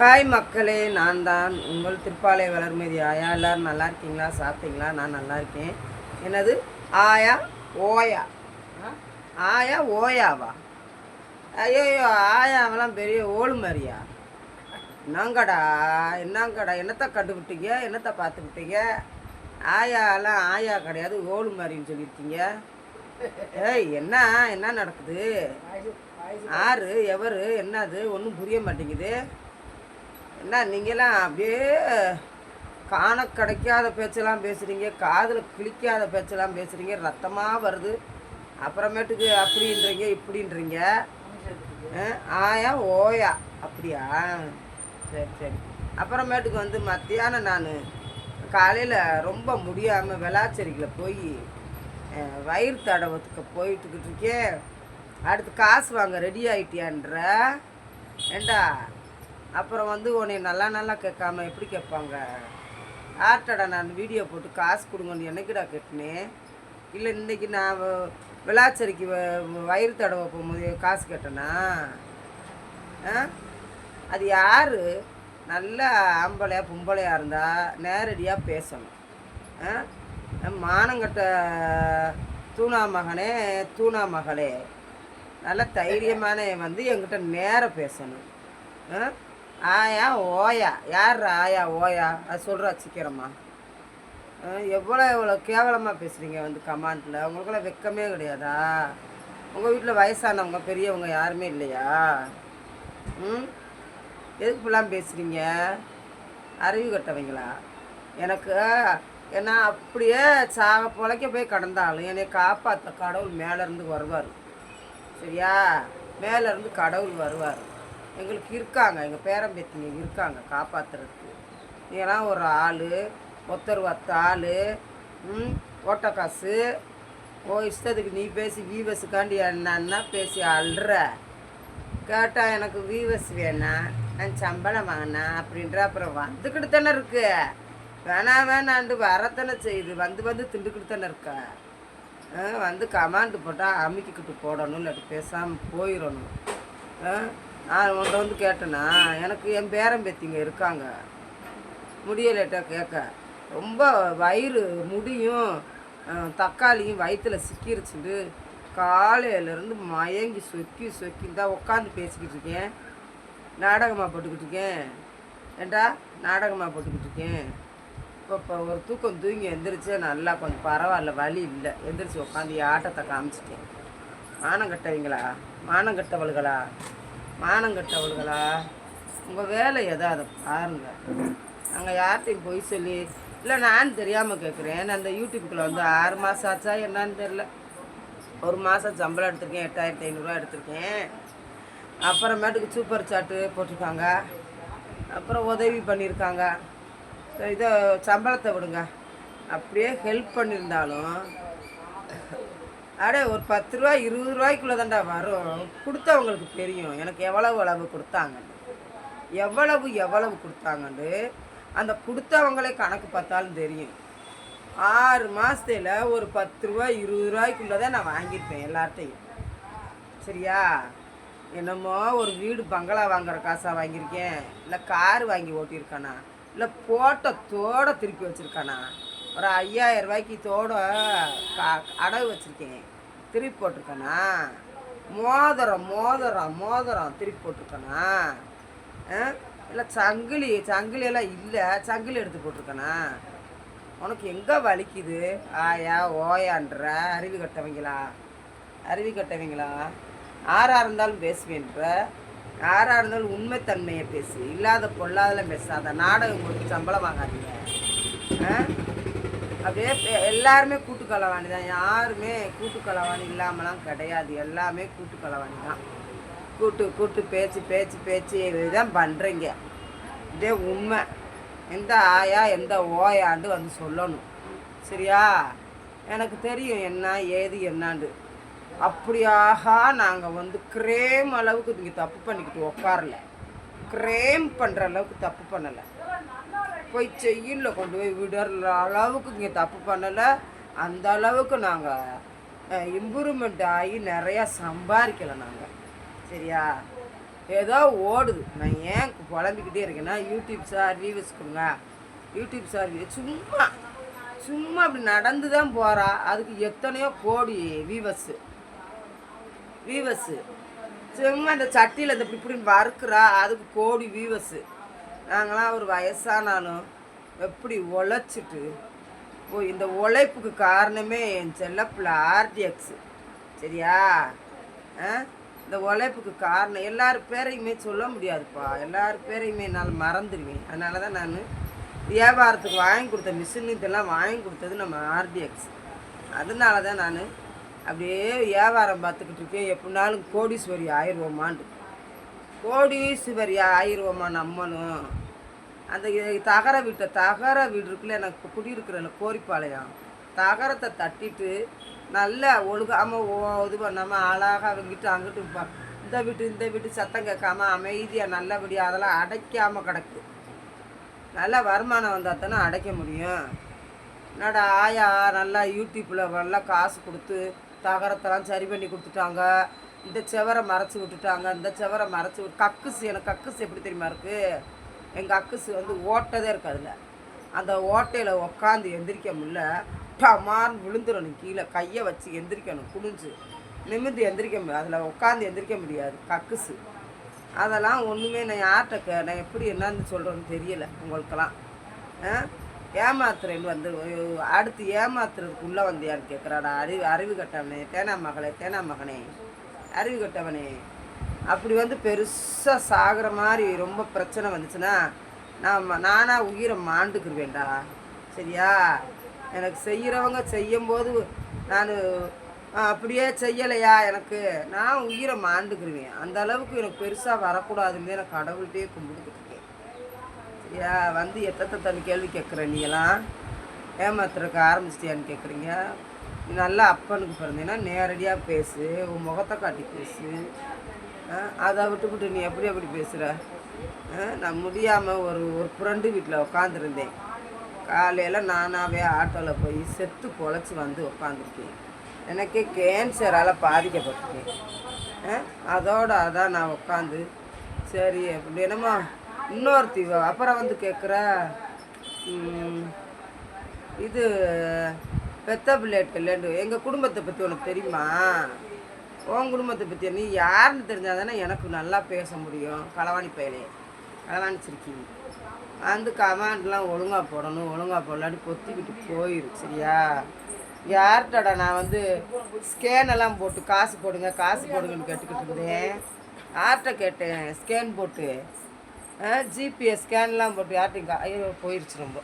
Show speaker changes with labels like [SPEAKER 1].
[SPEAKER 1] Hi மக்களே நான் தான் உங்கள் திருப்பாலை வளர்மதி ஆயா. எல்லாரும் நல்லா இருக்கீங்களா? சாப்பிட்டீங்களா? நான் நல்லா இருக்கேன். என்னது? ஆயா ஓயா? ஆயா ஓயாவா? ஐயோ ஆயாவெல்லாம் பெரிய ஓடு மாதிரியா என்னங்கடா என்னங்கடா என்னத்தை கண்டுபிட்டீங்க என்னத்தை பார்த்துக்கிட்டீங்க? ஆயாலாம் ஆயா கிடையாது ஓடு மாதிரின்னு சொல்லியிருக்கீங்க. ஏய் என்ன என்ன நடக்குது? ஆறு எவரு என்னது? ஒன்றும் புரிய மாட்டேங்குது. என்ன நீங்களாம் அப்படியே காண கிடைக்காத பேச்செல்லாம் பேசுகிறீங்க காதில் கிழிக்காத பேச்செல்லாம் பேசுகிறீங்க ரத்தமாக வருது. அப்புறமேட்டுக்கு அப்படின்றீங்க இப்படின்றீங்க. ஆயா ஓயா அப்படியா? சரி சரி. அப்புறமேட்டுக்கு வந்து மத்தியானம் நான் காலையில் ரொம்ப முடியாமல் வெளாச்சேரிக்கில் போய் வயிறு தடவத்துக்கு போயிட்டுக்கிட்டு இருக்கேன். அடுத்து காசு வாங்க ரெடி ஆகிட்டியான்ற ஏண்டா? அப்புறம் வந்து உன்னை நல்லா நல்லா கேட்காம எப்படி கேட்பாங்க? ஆட்டடா நான் வீடியோ போட்டு காசு கொடுங்கன்னு என்னைக்குடா கேட்டினேன் இல்லை இன்றைக்கி நான் விளாச்சரிக்கு வ- வயிறு தடவை போகும்போது காசு கேட்டேனா? ஆ? அது யார்? நல்ல ஆம்பளையா பொம்பளையாக இருந்தால் நேரடியாக பேசணும். ஆ? மானங்கட்ட தூணா மகனே தூணா மகளே. நல்ல தைரியமான வந்து என்கிட்ட நேராக பேசணும். ஆ? ஆயா ஓயா. யார் ஆயா ஓயா? அது சொல்கிறா சீக்கிரமா. ஆ, எவ்வளோ எவ்வளோ கேவலமாக பேசுகிறீங்க வந்து கமாண்டில்? உங்களுக்கெல்லாம் வெக்கமே கிடையாதா? உங்கள் வீட்டில் வயசானவங்க பெரியவங்க யாருமே இல்லையா? ம்? எதுக்கு இப்படிலாம் பேசுகிறீங்க அறிவு கட்டவங்களா? எனக்கு ஏன்னா அப்படியே சாக பொழைக்க போய் கடந்தாலும் என்னை காப்பாற்ற கடவுள் மேலேருந்து வருவார். சரியா? மேலேருந்து கடவுள் வருவார். எங்களுக்கு இருக்காங்க எங்கள் பேரம்பேத்திங்க இருக்காங்க காப்பாற்றுறதுக்கு ஏன்னா ஒரு ஆள் ஒத்தர் வத்த ஆள் ஓட்ட காசு. ஓ இஷ்டத்துக்கு நீ பேசி வீவஸுக்காண்டி என்னன்னா பேசி அல்ற. கேட்டால் எனக்கு வீவஸ் வேணாம் நான் சம்பளம் வாங்கினா அப்படின்ற அப்புறம் வந்துக்கிட்டு தானே இருக்கு. வேணாம் வேணாண்டு வரத்தானே செய்யுது. வந்து வந்து திண்டுக்கிட்டு தானே இருக்க. ஆ, வந்து கமாண்டு போட்டால் அமுக்கிக்கிட்டு போடணும் இல்லாட்டி பேசாமல் போயிடணும். ஆ, நான் வந்து கேட்டேனா எனக்கு என் பேரன் பேத்திங்க இருக்காங்க. முடியலேட்டா கேட்க. ரொம்ப வயிறு முடியும் தக்காளியும் வயிற்றுல சிக்கிருச்சுட்டு காலையிலேருந்து மயங்கி சொக்கி சொக்கி தான் உட்காந்து பேசிக்கிட்டு இருக்கேன். நாடகமாக போட்டுக்கிட்டு இருக்கேன். ஏண்டா நாடகமாக போட்டுக்கிட்டு இருக்கேன். இப்போ இப்போ ஒரு தூக்கம் தூங்கி எந்திரிச்சு நல்லா கொஞ்சம் பரவாயில்ல வலி இல்லை. எந்திரிச்சு உட்காந்து ஆட்டத்தை காமிச்சிட்டேன். மானம் கட்டவங்களா? மானம் கட்டவள்களா? மானம் கட்டவள்களா? உங்கள் வேலை எதோ? அதை பாருங்கள் நாங்கள் யார்கிட்டையும் பொய் சொல்லி இல்லை நான் தெரியாமல் கேட்குறேன் அந்த யூடியூப்புக்குள்ளே வந்து ஆறு மாதம் ஆச்சா என்னன்னு தெரில ஒரு மாதம் சம்பளம் எடுத்திருக்கேன் எட்டாயிரத்தி ஐநூறுரூவா எடுத்திருக்கேன். அப்புறமேட்டுக்கு சூப்பர் சாட்டு போட்டிருக்காங்க. அப்புறம் உதவி பண்ணியிருக்காங்க. இதை சம்பளத்தை விடுங்க. அப்படியே ஹெல்ப் பண்ணியிருந்தாலும் அடே ஒரு பத்து ரூபா இருபது ரூபாய்க்குள்ளே தாண்டா வரும். கொடுத்தவங்களுக்கு தெரியும். எனக்கு எவ்வளவு அளவு கொடுத்தாங்கன்னு. எவ்வளவு எவ்வளவு கொடுத்தாங்கன்னு. அந்த கொடுத்தவங்களே கணக்கு பார்த்தாலும் தெரியும். ஆறு மாதத்தில் ஒரு பத்து ரூபா இருபது ரூபாய்க்குள்ளே தான் நான் வாங்கியிருப்பேன் எல்லார்ட்டையும். சரியா? என்னமோ ஒரு வீடு பங்களா வாங்குற காசாக வாங்கியிருக்கேன். இல்லை கார் வாங்கி ஓட்டியிருக்கானா? இல்லை போட்ட தோட திருப்பி வச்சுருக்கானா? ஒரு ஐயாயிரம் ரூபாய்க்கு தோட கா அடகு வச்சுருக்கேன். திருப்பி போட்டிருக்கேனா? மோதிரம் மோதிரம் மோதிரம் திருப்பி போட்டிருக்கேனா? இல்லை சங்கிலி சங்கிலியெல்லாம் இல்லை. சங்கிலி எடுத்து போட்டிருக்கேனா? உனக்கு எங்கே வலிக்குது? ஆயா ஓயான்ற. அருவி கட்டவங்களா? அருவி கட்டவங்களா? ஆறாக இருந்தாலும் பேசுவேன்ற. யாராக இருந்தாலும் உண்மைத்தன்மையை பேசு. இல்லாத பொல்லாதல பேசாத. நாடகம் கொடுத்து சம்பளம் வாங்காதீங்க. ஆ? அப்படியே எல்லாருமே கூட்டு களவாணி தான். யாருமே கூட்டு களவாணி இல்லாமலாம் கிடையாது. எல்லாமே கூட்டு களவாணி தான். கூட்டு கூட்டு பேச்சு பேச்சு பேச்சு இதுதான் பண்ணுறீங்க இதே உண்மை. எந்த ஆயா எந்த ஓயாண்டு வந்து சொல்லணும். சரியா? எனக்கு தெரியும் என்ன ஏது என்னாண்டு. அப்படியாக நாங்கள் வந்து கிரேம் அளவுக்கு இங்கே தப்பு பண்ணிக்கிட்டு உட்காரல கிரேம் பண்ணுற அளவுக்கு தப்பு பண்ணலை. போய் செய்யல கொண்டு போய் விடுற அளவுக்கு இங்கே தப்பு பண்ணலை. அந்த அளவுக்கு நாங்கள் இம்ப்ரூவ்மெண்ட் ஆகி நிறையா சம்பாதிக்கலை நாங்கள் சரியா? ஏதோ ஓடுது. நான் ஏன் புலம்பிக்கிட்டே இருக்கேன்னா யூடியூப் சார் வியூவர்ஸ் கொடுங்க. யூடியூப் சார் சும்மா சும்மா அப்படி நடந்து தான் போகிறா அதுக்கு எத்தனையோ கோடி வியூவர்ஸு வியூவர்ஸு சும்மா இந்த சட்டியில் இந்த இப்படி இப்படின்னு வறுக்கிறா. அதுக்கு கோடி வியூவர்ஸு நாங்களாம் ஒரு வயசானாலும் எப்படி உழைச்சிட்டு ஓ இந்த உழைப்புக்கு காரணமே என் செல்லப்பிள்ள ஆர்டிஎக்ஸு சரியா? ஆ? இந்த உழைப்புக்கு காரணம். எல்லார் பேரையுமே சொல்ல முடியாதுப்பா. எல்லார் பேரையுமே என்னால் மறந்துடுவேன். அதனால தான் நான் வியாபாரத்துக்கு வாங்கி கொடுத்த மிஷின் இதெல்லாம் வாங்கி கொடுத்தது நம்ம ஆர்டிஎக்ஸ் அதனால தான் நான் அப்படியே வியாபாரம் பார்த்துக்கிட்டு இருக்கேன் எப்படினாலும் கோடீஸ்வரி ஆயிடுவோமாண்டு கோடீஸ்வரி ஆயிடுவோமா நம்மளும்? அந்த தகர வீட்டை தகர வீடு இருக்குல்ல எனக்கு இப்போ குடியிருக்கிறல கோரிப்பாளையம். தகரத்தை தட்டிட்டு நல்லா ஒழுகாமல் இது பண்ணாமல் அழகாக அவங்கிட்டு அங்கிட்டு இந்த வீட்டு இந்த வீட்டு சத்தம் கேட்காம அமைதியாக நல்லபடியாக அதெல்லாம் அடைக்காமல் கிடக்கு. நல்லா வருமானம் வந்தால் தானே அடைக்க முடியும். என்னடா ஆயா நல்லா யூடியூப்பில் நல்லா காசு கொடுத்து தகரத்தெல்லாம் சரி பண்ணி கொடுத்துட்டாங்க. இந்த செவரை மறைச்சி விட்டுட்டாங்க. இந்த செவரை மறைச்சி விட்டு கக்குசு எனக்கு கக்குசு எப்படி தெரியுமா இருக்குது எங்கள் அக்குசு வந்து ஓட்டதே இருக்காதுல அதில் அந்த ஓட்டையில் உக்காந்து எந்திரிக்க முடியல. டமார்னு விழுந்துடணும் கீழே. கையை வச்சு எந்திரிக்கணும் குனிஞ்சு. நிமிர்ந்து எந்திரிக்க முடியாது. அதில் உட்காந்து எந்திரிக்க முடியாது கக்குசு. அதெல்லாம் ஒன்றுமே நான் யார்கிட்ட கே நான் எப்படி என்னன்னு சொல்கிறேன்னு தெரியலை உங்களுக்கெல்லாம். ஆ? ஏமாத்துறேன்னு வந்து அடுத்து ஏமாத்துறதுக்குள்ளே வந்தியான்னு கேட்குறாடா அறிவு அறிவு கட்டவனே தேனா மகளே தேனா மகனே அறிவு கட்டவனே. அப்படி வந்து பெருசாக சாகிற மாதிரி ரொம்ப பிரச்சனை வந்துச்சுன்னா நான் நானாக உயிரை மாண்டுக்குருவேன்டா. சரியா? எனக்கு செய்கிறவங்க செய்யும்போது நான் அப்படியே செய்யலையா எனக்கு? நான் உயிரை மாண்டுக்குருவேன். அந்த அளவுக்கு எனக்கு பெருசாக வரக்கூடாதுன்னு நான் கடவுள்கிட்டே கும்பிட்டு வந்து எத்தனை தண்ணி கேள்வி கேட்குற நீங்களாம் ஏமாத்துறதுக்கு ஆரம்பிச்சிட்டியான்னு கேட்குறீங்க. நல்லா அப்பனுக்கு பிறந்தீங்கன்னா நேரடியாக பேசு உன் முகத்தை காட்டி பேசு. ஆ, அதை விட்டுவிட்டு நீ எப்படி எப்படி பேசுகிற நான் முடியாமல் ஒரு ஒரு புரண்டு வீட்டில் உட்காந்துருந்தேன் காலையில் நானாகவே ஆட்டோவில் போய் செத்து பொழைச்சி வந்து உட்காந்துருக்கேன் எனக்கே கேன்சரால் பாதிக்கப்பட்டிருக்கேன். அதோடு அதோட அதான் நான் உட்காந்து சரி அப்படி என்னமோ இன்னொருத்தி அப்புறம் வந்து கேட்குற இது பெத்த பிள்ளைட்டு இல்லைன்னு எங்கள் குடும்பத்தை பற்றி உனக்கு தெரியுமா? உன் குடும்பத்தை பற்றி நீ யாருன்னு தெரிஞ்சால் தானே எனக்கு நல்லா பேச முடியும் களவாணி பயலே களவாணிச்சிருக்கீங்க. வந்து கமாண்ட்லாம் ஒழுங்காக போடணும் ஒழுங்காக போடலான்னு பொத்திக்கிட்டு போயிரு சரியா? யார்கிட்டடா நான் வந்து ஸ்கேன் எல்லாம் போட்டு காசு போடுங்க காசு போடுங்கன்னு கேட்டுக்கிட்டு இருந்தேன். யார்கிட்ட கேட்டேன்? ஸ்கேன் போட்டு. ஜிபிஎஸ் ஸ்கேன்லாம் போட்டு யார்ட்டையும் ஐயோ போயிடுச்சு ரொம்ப.